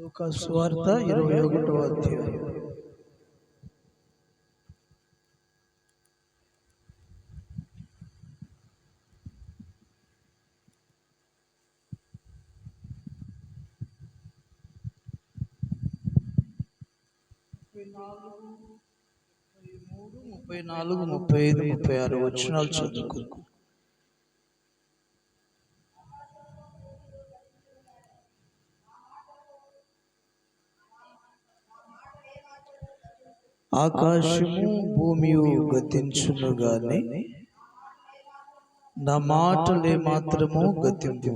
లూకా సువార్త ఇరవై ఒకటో అధ్యాయం. ముప్పై నాలుగు ముప్పై ఐదు ముప్పై ఆరు వచ్చినాలు చదువుకుందాం. ఆకాశము భూమి గతించును గాని నా మాటలే మాత్రము గతింపు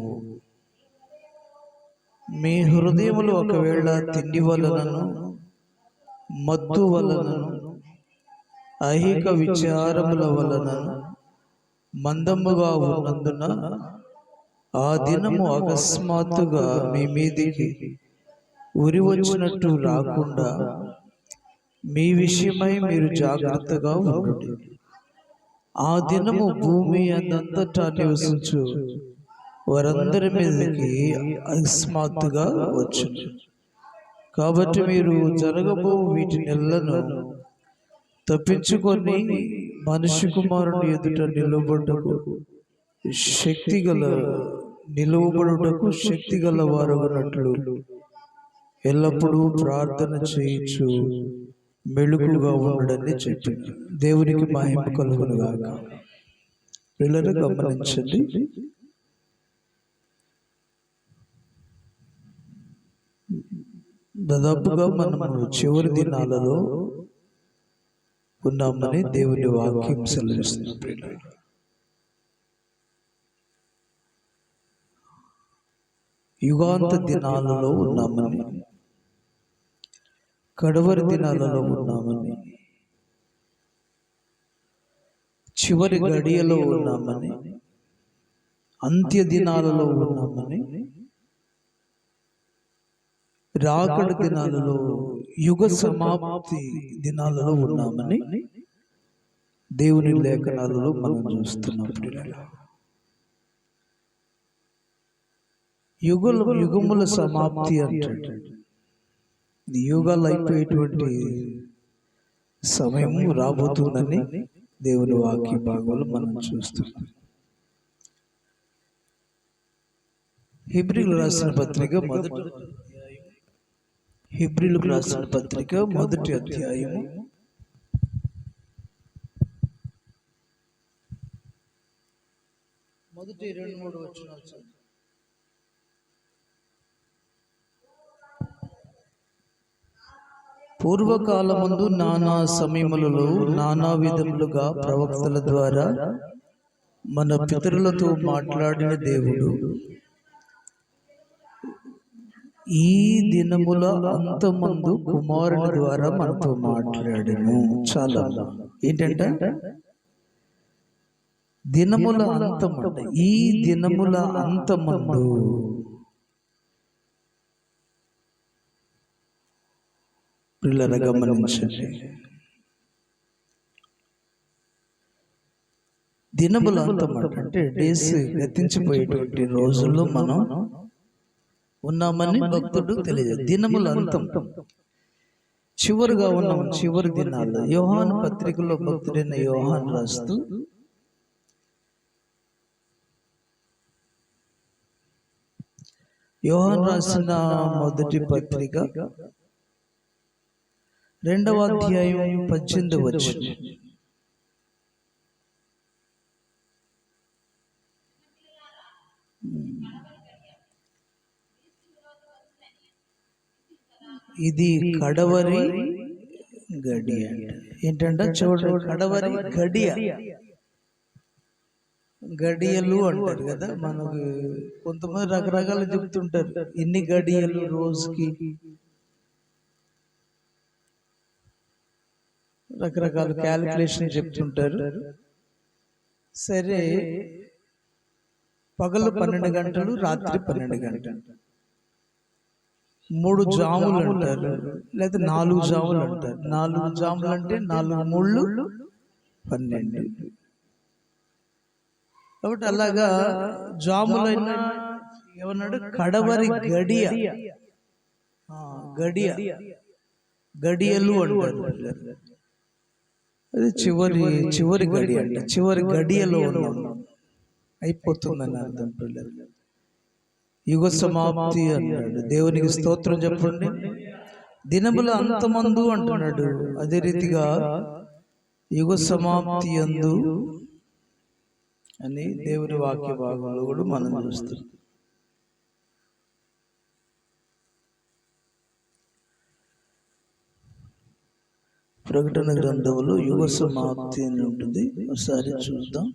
మీ హృదయములు ఒకవేళ తిండి వలనను మత్తు వలనను ఐహిక విచారముల వలనను మందముగా ఉన్నందున ఆ దినము అకస్మాత్తుగా మీ మీదికి ఉరి వచ్చినట్టు రాకుండా మీ విషయమై మీరు జాగ్రత్తగా ఉండండి. ఆ దినము భూమి అందంతటా నివసించు. వారందరి మీదకి అకస్మాత్తుగా వచ్చు కాబట్టి మీరు జరగబో వీటి నెలను తప్పించుకొని మనిషి కుమారుని ఎదుట నిలబడ్డకు శక్తి గల నిలువబడుటకు శక్తి గల వారు ఎల్లప్పుడూ ప్రార్థన చేయొచ్చు మెళుకుగా ఉండడని చెప్పింది దేవునికి మహిమ కలుగును గాక. పిల్లలు గమనించండి. దాదాపుగా మనము చివరి దినాలలో ఉన్నామని దేవుని వాక్యం సెలవిస్తుంది పిల్లలు యుగాంత దినాలలో ఉన్నామని కడవరి దినాలలో ఉన్నామని. చివరి గడియలో ఉన్నామని. అంత్య దినాలలో ఉన్నామని. రాకడ దినాలలో యుగ సమాప్తి దినాలలో ఉన్నామని. దేవుని లేఖనాలలో మనం చూస్తున్నాం యుగల యుగముల సమాప్తి అంటాడు. నియోగాలు అయిపోయేటువంటి సమయం రాబోతుందని దేవుని వాక్య భాగంలో మనం చూస్తున్నాం. హిబ్రిల్ రాసిన పత్రిక మొదటి హిబ్రిలకు రాసిన పత్రిక మొదటి అధ్యాయము. మొదటి రెండు మూడు వచ్చిన పూర్వకాలముందు నానా సమయములలో నానా విధములుగా ప్రవక్తల ద్వారా మన పితరులతో మాట్లాడిన దేవుడు. ఈ దినముల అంతమందు కుమారుని ద్వారా మనతో మాట్లాడను. చాలా. ఏంటంటే? దినముల అంతమంట ఈ దినముల అంతమందు పిల్లల గమనించండి దినముల అంతమంట అంటే డేస్ గతించిపోయేటువంటి రోజుల్లో మనం ఉన్నామని భక్తుడు తెలియదు దినముల అంతం చివరిగా ఉన్నాం చివరి దినాల్లో యోహాన్ పత్రికలో భక్తుడైన యోహాన్ రాస్తూ యోహాన్ రాసిన మొదటి పత్రిక రెండవ అధ్యాయం పద్దెనిమిది వచ్చింది ఇది కడవరి గడి అంట. ఏంటంటే చూడండి కడవరి గడియ. గడియలు అంటారు కదా మనకు కొంతమంది రకరకాలు చెప్తుంటారు. ఎన్ని గడియలు రోజుకి. రకరకాల క్యాలిక్యులేషన్ చెప్తుంటారు. సరే పగలు పన్నెండు గంటలు రాత్రి పన్నెండు గంటలు. మూడు జాములు అంటారు. లేదా నాలుగు జాములు అంటారు. నాలుగు జాములు అంటే నాలుగు ముళ్ళు పన్నెండు. కాబట్టి అలాగా జాములైనా ఏమన్నాడు? కడవరి గడియ. గడియ. గడియలు అంటారు. అది చివరి చివరి గడి అంట. చివరి గడియలో ఉన్నాం. అయిపోతుందని అర్థం పిల్లలు. యుగ సమాప్తి అన్నాడు. దేవునికి స్తోత్రం చెప్పండి. దినముల అంతమందు అంటున్నాడు. అదే రీతిగా యుగ సమాప్తి అందు అని దేవుని వాక్య భాగంలో కూడా మనం చూస్తాం ప్రకటన గ్రంథంలో యుగ సమాప్తి అని ఉంటుంది ఒకసారి చూద్దాం.